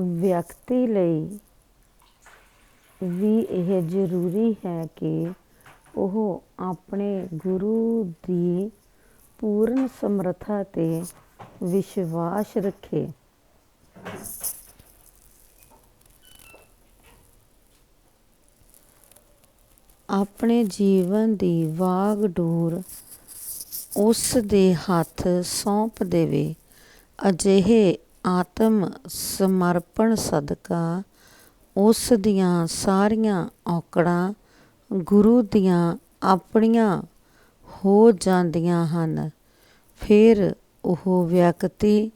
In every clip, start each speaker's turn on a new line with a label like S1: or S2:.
S1: ਵਿਅਕਤੀ ਲਈ ਵੀ ਇਹ ਜ਼ਰੂਰੀ ਹੈ ਕਿ ਉਹ ਆਪਣੇ ਗੁਰੂ ਦੀ ਪੂਰਨ ਸਮਰੱਥਾ 'ਤੇ ਵਿਸ਼ਵਾਸ ਰੱਖੇ। ਆਪਣੇ ਜੀਵਨ ਦੀ ਵਾਗਡੋਰ ਉਸ ਦੇ ਹੱਥ ਸੌਂਪ ਦੇਵੇ। ਅਜਿਹੇ ਆਤਮ ਸਮਰਪਣ ਸਦਕਾ, ਉਸ ਦੀਆਂ ਸਾਰੀਆਂ ਔਕੜਾਂ ਗੁਰੂ ਦੀਆਂ ਆਪਣੀਆਂ ਹੋ ਜਾਂਦੀਆਂ ਹਨ। ਫਿਰ ਉਹ ਵਿਅਕਤੀ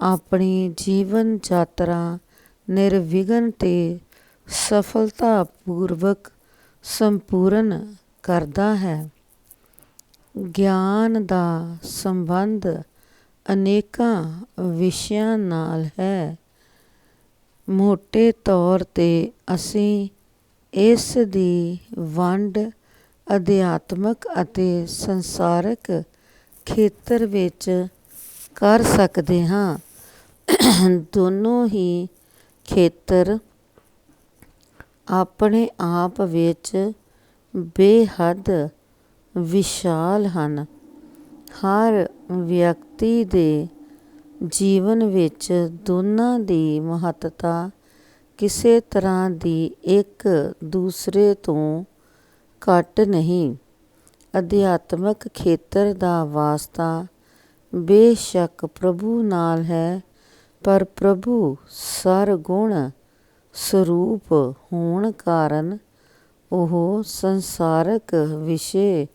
S1: ਆਪਣੀ ਜੀਵਨ ਯਾਤਰਾ ਨਿਰਵਿਘਨ ਤੇ ਸਫਲਤਾ ਪੂਰਵਕ ਸੰਪੂਰਨ ਕਰਦਾ ਹੈ। ਗਿਆਨ ਦਾ ਸੰਬੰਧ ਅਨੇਕਾਂ ਵਿਸ਼ਿਆਂ ਨਾਲ ਹੈ। ਮੋਟੇ ਤੌਰ 'ਤੇ ਅਸੀਂ ਇਸ ਦੀ ਵੰਡ ਅਧਿਆਤਮਕ ਅਤੇ ਸੰਸਾਰਕ ਖੇਤਰ ਵਿੱਚ ਕਰ ਸਕਦੇ ਹਾਂ। ਦੋਨੋਂ ਹੀ ਖੇਤਰ ਆਪਣੇ ਆਪ ਵਿੱਚ ਬੇਹੱਦ ਵਿਸ਼ਾਲ ਹਨ। ਹਰ ਵਿਅਕਤੀ ਦੇ ਜੀਵਨ ਵਿੱਚ ਦੋਨਾਂ ਦੀ ਮਹੱਤਤਾ ਕਿਸੇ ਤਰ੍ਹਾਂ ਦੀ ਇੱਕ ਦੂਸਰੇ ਤੋਂ ਘੱਟ ਨਹੀਂ। ਅਧਿਆਤਮਕ ਖੇਤਰ ਦਾ ਵਾਸਤਾ ਬੇਸ਼ੱਕ ਪ੍ਰਭੂ ਨਾਲ ਹੈ, ਪਰ ਪ੍ਰਭੂ ਸਰਗੁਣ ਸਰੂਪ ਹੋਣ ਕਾਰਨ ਉਹ ਸੰਸਾਰਕ ਵਿਸ਼ੇ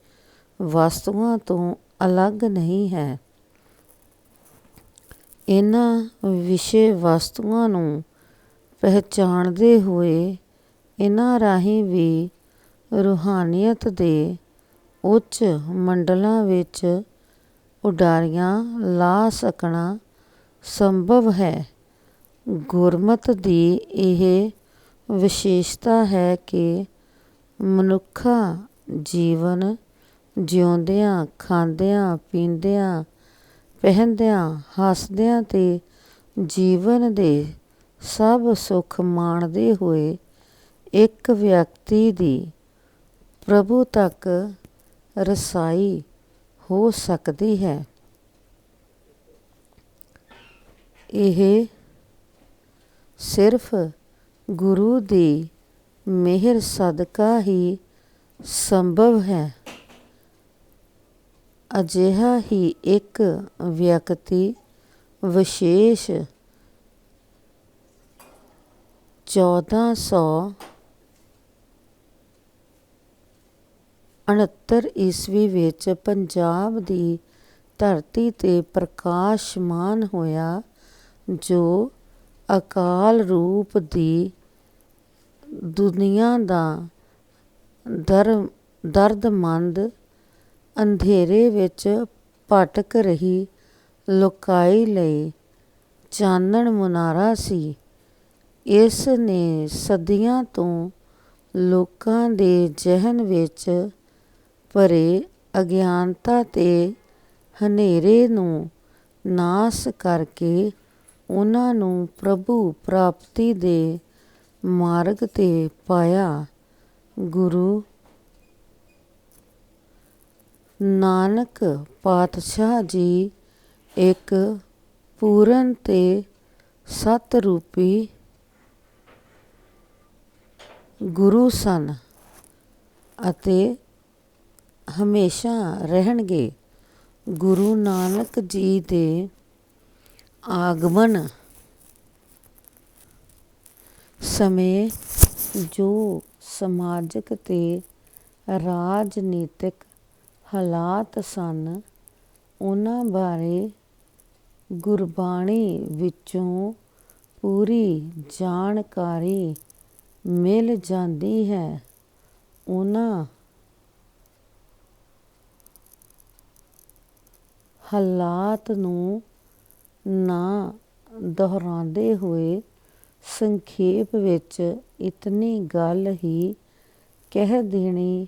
S1: ਵਸਤੂਆਂ ਤੋਂ ਅਲੱਗ ਨਹੀਂ ਹੈ। ਇਹਨਾਂ ਵਿਸ਼ੇ ਵਸਤੂਆਂ ਨੂੰ ਪਹਿਚਾਣਦੇ ਹੋਏ ਇਹਨਾਂ ਰਾਹੀਂ ਵੀ ਰੂਹਾਨੀਅਤ ਦੇ ਉੱਚ ਮੰਡਲਾਂ ਵਿੱਚ ਉਡਾਰੀਆਂ ਲਾ ਸਕਣਾ ਸੰਭਵ ਹੈ। ਗੁਰਮਤ ਦੀ ਇਹ ਵਿਸ਼ੇਸ਼ਤਾ ਹੈ ਕਿ ਮਨੁੱਖਾ ਜੀਵਨ ਜਿਉਂਦਿਆਂ, ਖਾਂਦਿਆਂ, ਪੀਂਦਿਆਂ ਪਹਿਨਦਿਆਂ ਹੱਸਦਿਆਂ ਤੇ ਜੀਵਨ ਦੇ ਸਭ ਸੁੱਖ ਮਾਣਦੇ ਹੋਏ ਇੱਕ ਵਿਅਕਤੀ ਦੀ ਪ੍ਰਭੂ ਤੱਕ ਰਸਾਈ ਹੋ ਸਕਦੀ ਹੈ। ਇਹ ਸਿਰਫ ਗੁਰੂ ਦੀ ਮਿਹਰ ਸਦਕਾ ਹੀ ਸੰਭਵ ਹੈ। ਅਜਿਹਾ ਹੀ ਇੱਕ ਵਿਅਕਤੀ ਵਿਸ਼ੇਸ਼ ਚੌਦਾਂ ਸੌ ਉਣੱਤਰ ਈਸਵੀ ਵਿੱਚ ਪੰਜਾਬ ਦੀ ਧਰਤੀ 'ਤੇ ਪ੍ਰਕਾਸ਼ਮਾਨ ਹੋਇਆ, ਜੋ ਅਕਾਲ ਰੂਪ ਦੀ ਦੁਨੀਆ ਦਾ ਦਰ ਦਰਦਮੰਦ ਅੰਧੇਰੇ ਵਿੱਚ ਭਟਕ ਰਹੀ ਲੋਕਾਈ ਲਈ ਚਾਨਣ ਮੁਨਾਰਾ ਸੀ। ਇਸ ਨੇ ਸਦੀਆਂ ਤੋਂ ਲੋਕਾਂ ਦੇ ਜ਼ਿਹਨ ਵਿੱਚ ਭਰੇ ਅਗਿਆਨਤਾ ਤੇ ਹਨੇਰੇ ਨੂੰ ਨਾਸ ਕਰਕੇ ਉਹਨਾਂ ਨੂੰ ਪ੍ਰਭੂ ਪ੍ਰਾਪਤੀ ਦੇ ਮਾਰਗ 'ਤੇ ਪਾਇਆ। ਗੁਰੂ ਨਾਨਕ ਪਾਤਸ਼ਾਹ ਜੀ ਇੱਕ ਪੂਰਨ ਤੇ ਸਤ ਰੂਪੀ ਗੁਰੂ ਸਨ ਅਤੇ ਹਮੇਸ਼ਾ ਰਹਿਣਗੇ। ਗੁਰੂ ਨਾਨਕ ਜੀ ਦੇ ਆਗਮਨ ਸਮੇਂ ਜੋ ਸਮਾਜਿਕ ਤੇ ਰਾਜਨੀਤਿਕ ਹਾਲਾਤ ਸਨ ਉਹਨਾਂ ਬਾਰੇ ਗੁਰਬਾਣੀ ਵਿੱਚੋਂ ਪੂਰੀ ਜਾਣਕਾਰੀ ਮਿਲ ਜਾਂਦੀ ਹੈ। ਉਹਨਾਂ ਹਾਲਾਤ ਨੂੰ ਨਾ ਦੁਹਰਾਉਂਦੇ ਹੋਏ ਸੰਖੇਪ ਵਿੱਚ ਇਤਨੀ ਗੱਲ ਹੀ ਕਹਿ ਦੇਣੀ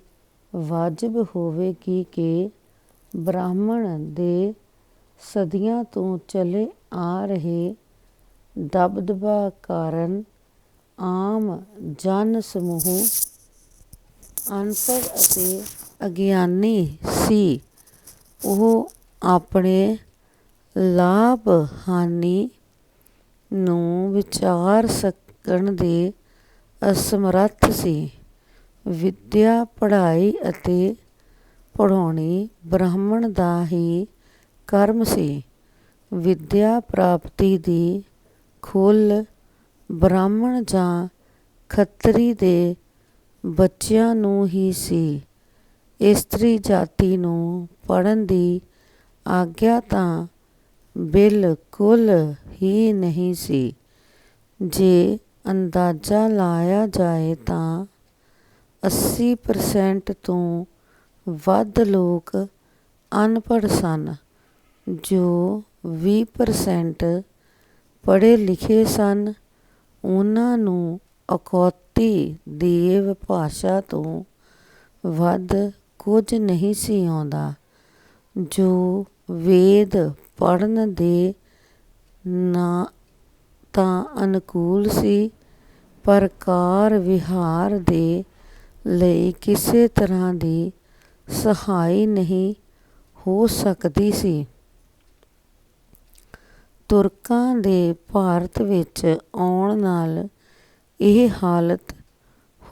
S1: ਵਾਜਬ ਹੋਵੇਗੀ ਕਿ ਬ੍ਰਾਹਮਣ ਦੇ ਸਦੀਆਂ ਤੋਂ ਚਲੇ ਆ ਰਹੇ ਦਬਦਬਾ ਕਾਰਨ ਆਮ ਜਨ ਸਮੂਹ ਅਨਪੜ੍ਹ ਅਤੇ ਅਗਿਆਨੀ ਸੀ। ਉਹ ਆਪਣੇ ਲਾਭ ਹਾਨੀ ਨੂੰ ਵਿਚਾਰ ਸਕਣ ਦੇ ਅਸਮਰੱਥ ਸੀ। ਵਿੱਦਿਆ, ਪੜ੍ਹਾਈ ਅਤੇ ਪੜ੍ਹਾਉਣੀ ਬ੍ਰਾਹਮਣ ਦਾ ਹੀ ਕਰਮ ਸੀ। ਵਿੱਦਿਆ ਪ੍ਰਾਪਤੀ ਦੀ ਖੁੱਲ੍ਹ ਬ੍ਰਾਹਮਣ ਜਾਂ ਖੱਤਰੀ ਦੇ ਬੱਚਿਆਂ ਨੂੰ ਹੀ ਸੀ। ਇਸਤਰੀ ਜਾਤੀ ਨੂੰ ਪੜ੍ਹਨ ਦੀ ਆਗਿਆ ਤਾਂ ਬਿਲਕੁਲ ਹੀ ਨਹੀਂ ਸੀ। ਜੇ ਅੰਦਾਜ਼ਾ ਲਾਇਆ ਜਾਏ ਤਾਂ ਅੱਸੀ ਪਰਸੈਂਟ ਤੋਂ ਵੱਧ ਲੋਕ ਅਨਪੜ੍ਹ ਸਨ। ਜੋ ਵੀਹ ਪਰਸੈਂਟ ਪੜ੍ਹੇ ਲਿਖੇ ਸਨ ਉਹਨਾਂ ਨੂੰ ਅਖੌਤੀ ਦੇਵ ਭਾਸ਼ਾ ਤੋਂ ਵੱਧ ਕੁਝ ਨਹੀਂ ਸੀ ਆਉਂਦਾ। ਜੋ ਵੇਦ ਪੜ੍ਹਨ ਦੇ ਨਾ ਤਾਂ ਅਨੁਕੂਲ ਸੀ, ਪਰ ਕਾਰ ਵਿਹਾਰ ਦੇ ਲਈ ਕਿਸੇ ਤਰ੍ਹਾਂ ਦੀ ਸਹਾਈ ਨਹੀਂ ਹੋ ਸਕਦੀ ਸੀ। ਤੁਰਕਾਂ ਦੇ ਭਾਰਤ ਵਿੱਚ ਆਉਣ ਨਾਲ ਇਹ ਹਾਲਤ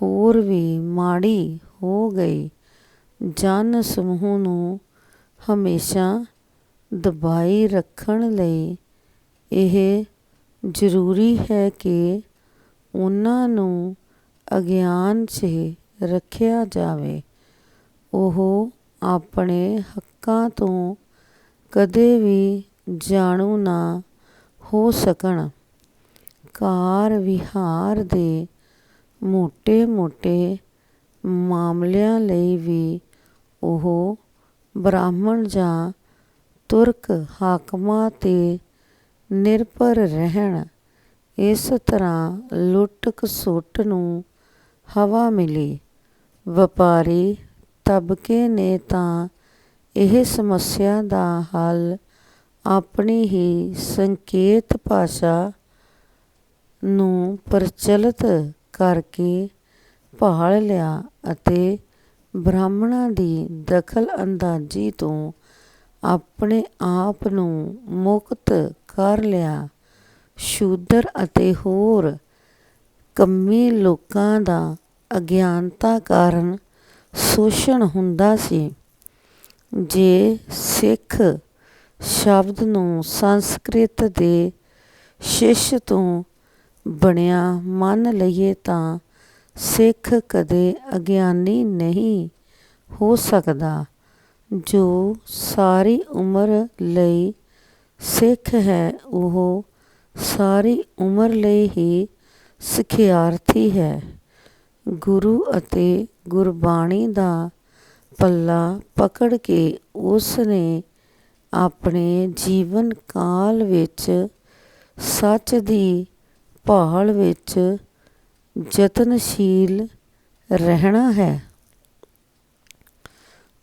S1: ਹੋਰ ਵੀ ਮਾੜੀ ਹੋ ਗਈ। ਜਨ ਸਮੂਹ ਨੂੰ ਹਮੇਸ਼ਾ ਦਬਾਈ ਰੱਖਣ ਲਈ ਇਹ ਜ਼ਰੂਰੀ ਹੈ ਕਿ ਉਹਨਾਂ ਨੂੰ ਅਗਿਆਨ 'ਚ ਰੱਖਿਆ ਜਾਵੇ। ਉਹ ਆਪਣੇ ਹੱਕਾਂ ਤੋਂ ਕਦੇ ਵੀ ਜਾਣੂ ਨਾ ਹੋ ਸਕਣ। ਕਾਰ ਵਿਹਾਰ ਦੇ ਮੋਟੇ ਮੋਟੇ ਮਾਮਲਿਆਂ ਲਈ ਵੀ ਉਹ ਬ੍ਰਾਹਮਣ ਜਾਂ ਤੁਰਕ ਹਾਕਮਾਂ ਤੇ ਨਿਰਭਰ ਰਹਿਣ। ਇਸ ਤਰ੍ਹਾਂ ਲੁੱਟ ਖਸੁੱਟ ਨੂੰ ਹਵਾ ਮਿਲੀ। ਵਪਾਰੀ ਤਬਕੇ ਨੇ ਤਾਂ ਇਹ ਸਮੱਸਿਆ ਦਾ ਹੱਲ ਆਪਣੀ ਹੀ ਸੰਕੇਤ ਭਾਸ਼ਾ ਨੂੰ ਪ੍ਰਚਲਿਤ ਕਰਕੇ ਭਾਲ ਲਿਆ ਅਤੇ ਬ੍ਰਾਹਮਣਾਂ ਦੀ ਦਖਲ ਅੰਦਾਜ਼ੀ ਤੋਂ ਆਪਣੇ ਆਪ ਨੂੰ ਮੁਕਤ ਕਰ ਲਿਆ। ਸ਼ੂਦਰ ਅਤੇ ਹੋਰ ਕੰਮੀ ਲੋਕਾਂ ਦਾ ਅਗਿਆਨਤਾ ਕਾਰਨ ਸ਼ੋਸ਼ਣ ਹੁੰਦਾ ਸੀ। ਜੇ ਸਿੱਖ ਸ਼ਬਦ ਨੂੰ ਸੰਸਕ੍ਰਿਤ ਦੇ ਸ਼ਿਸ਼ ਤੋਂ ਬਣਿਆ ਮੰਨ ਲਈਏ ਤਾਂ ਸਿੱਖ ਕਦੇ ਅਗਿਆਨੀ ਨਹੀਂ ਹੋ ਸਕਦਾ। ਜੋ ਸਾਰੀ ਉਮਰ ਲਈ ਸਿੱਖ ਹੈ, ਉਹ ਸਾਰੀ ਉਮਰ ਲਈ ਹੀ ਸਿਖਿਆਰਥੀ ਹੈ। ਗੁਰੂ ਅਤੇ ਗੁਰਬਾਣੀ ਦਾ ਪੱਲਾ ਪਕੜ ਕੇ ਉਸ ਨੇ ਆਪਣੇ ਜੀਵਨ ਕਾਲ ਵਿੱਚ ਸੱਚ ਦੀ ਭਾਲ ਵਿੱਚ ਯਤਨਸ਼ੀਲ ਰਹਿਣਾ ਹੈ।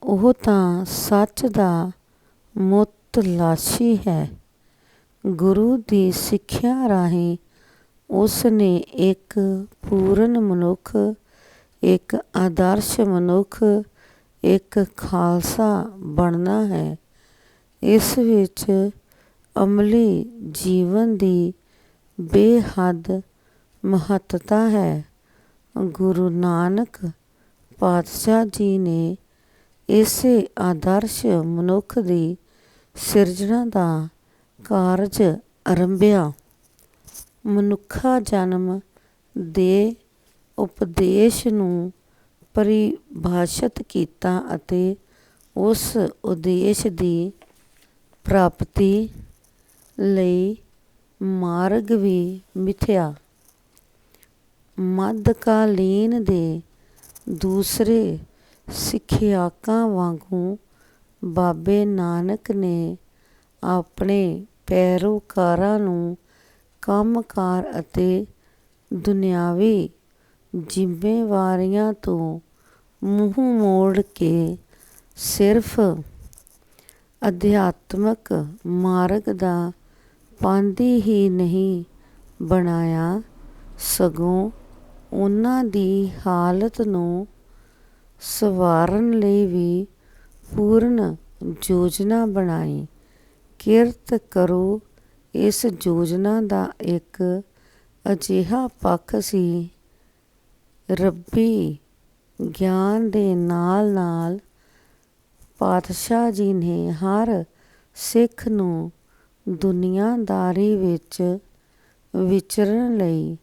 S1: ਉਹ ਤਾਂ ਸੱਚ ਦਾ ਮੁਤਲਾਸ਼ੀ ਹੈ। ਗੁਰੂ ਦੀ ਸਿੱਖਿਆ ਰਾਹੀਂ ਉਸ ਨੇ ਇੱਕ ਪੂਰਨ ਮਨੁੱਖ, ਇੱਕ ਆਦਰਸ਼ ਮਨੁੱਖ, ਇੱਕ ਖਾਲਸਾ ਬਣਨਾ ਹੈ। ਇਸ ਵਿੱਚ ਅਮਲੀ ਜੀਵਨ ਦੀ ਬੇਹੱਦ ਮਹੱਤਤਾ ਹੈ। ਗੁਰੂ ਨਾਨਕ ਪਾਤਸ਼ਾਹ ਜੀ ਨੇ ਇਸੇ ਆਦਰਸ਼ ਮਨੁੱਖ ਦੀ ਸਿਰਜਣਾ ਦਾ ਕਾਰਜ ਅਰੰਭਿਆ। ਮਨੁੱਖਾ ਜਨਮ ਦੇ ਉਪਦੇਸ਼ ਨੂੰ ਪਰਿਭਾਸ਼ਿਤ ਕੀਤਾ ਅਤੇ ਉਸ ਉਦੇਸ਼ ਦੀ ਪ੍ਰਾਪਤੀ ਲਈ ਮਾਰਗ ਵੀ ਮਿਥਿਆ। ਮੱਧਕਾਲੀਨ ਦੇ ਦੂਸਰੇ ਸਿੱਖਿਆਕਾਂ ਵਾਂਗੂ ਬਾਬੇ ਨਾਨਕ ਨੇ ਆਪਣੇ ਪੈਰੋਕਾਰਾਂ ਨੂੰ ਕੰਮ ਕਾਰ ਅਤੇ ਦੁਨਿਆਵੀ ਜ਼ਿੰਮੇਵਾਰੀਆਂ ਤੋਂ ਮੂੰਹ ਮੋੜ ਕੇ ਸਿਰਫ ਅਧਿਆਤਮਕ ਮਾਰਗ ਦਾ ਪਾਂਧੀ ਹੀ ਨਹੀਂ ਬਣਾਇਆ ਸਗੋਂ ਉਹਨਾਂ ਦੀ ਹਾਲਤ ਨੂੰ ਸਵਾਰਨ ਲਈ ਵੀ ਪੂਰਨ ਯੋਜਨਾ ਬਣਾਈ। ਕਿਰਤ ਕਰੋ ਇਸ ਯੋਜਨਾ ਦਾ ਇੱਕ ਅਜਿਹਾ ਪੱਖ ਸੀ। ਰੱਬੀ ਗਿਆਨ ਦੇ ਨਾਲ ਨਾਲ ਪਾਤਸ਼ਾਹ ਜੀ ਨੇ ਹਰ ਸਿੱਖ ਨੂੰ ਦੁਨੀਆਦਾਰੀ ਵਿੱਚ ਵਿਚਰਨ ਲਈ